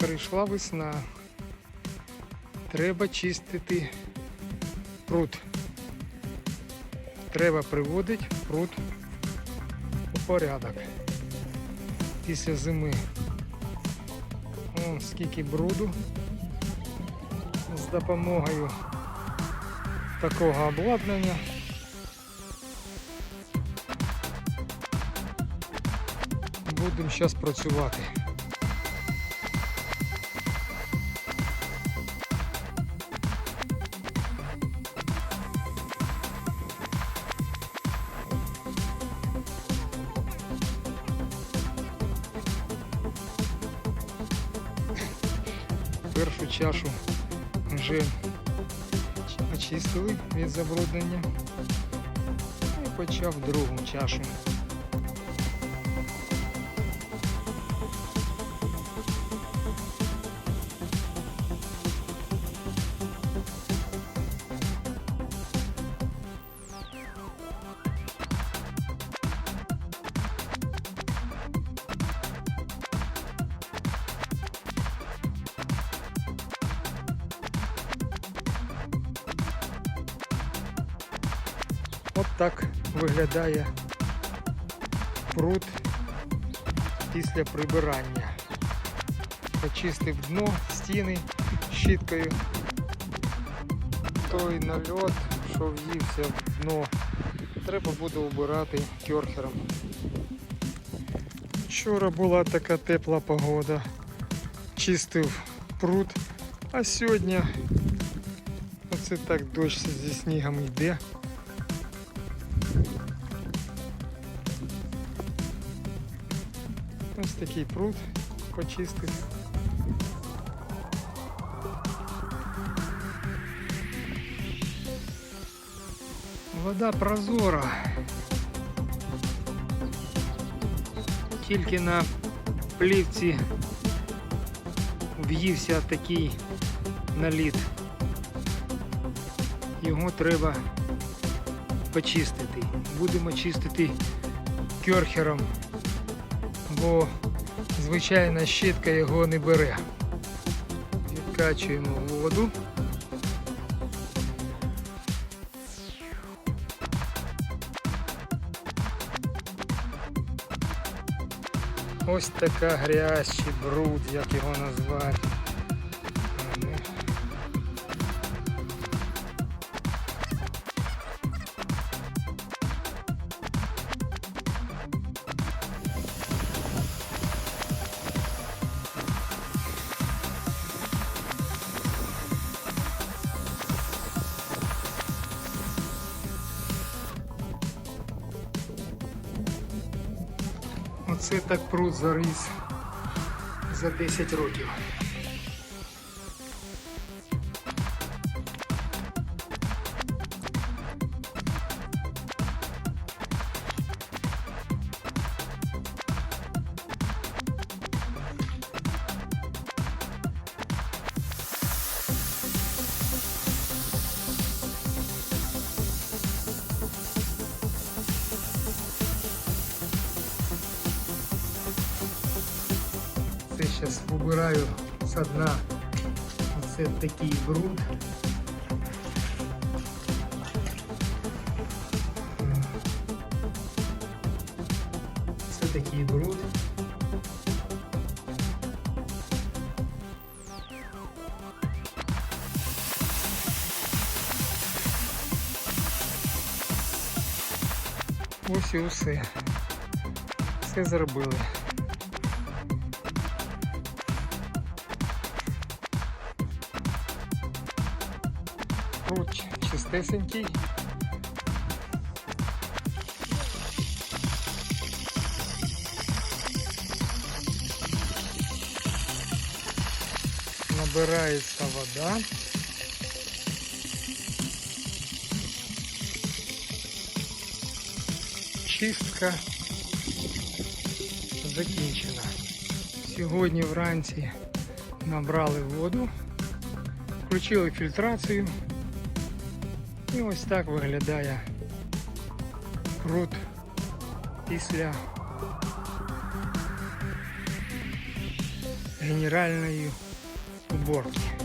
Прийшла весна. Треба чистити пруд. Треба приводити пруд у порядок. Після зими. Вон скільки бруду з допомогою такого обладнання. Будемо зараз працювати. Першу чашу вже очистили від забруднення і почав другу чашу. От так виглядає пруд після прибирання. Почистив дно, стіни щіткою. Той нальот, що в'ївся в дно, треба буде убирати кьорхером. Вчора була така тепла погода. Чистив пруд, а сьогодні оце так дощ зі снігом йде. Ось такий пруд почистив. Вода прозора. Тільки на плівці в'ївся такий наліт. Його треба почистити. Будемо чистити кьорхером бо звичайна щітка його не бере. Відкачуємо воду. Ось така грязь чи бруд, як його назвати. Оце так пруд заріс за 10 років. Зараз вибираю з дна. Це такий бруд. Це такий бруд. Ось і усе. Все зробили. Пруд чистесенький. Набирається вода. Чистка закінчена. Сьогодні вранці набрали воду, включили фільтрацію. І ось так виглядає пруд після генеральної уборки.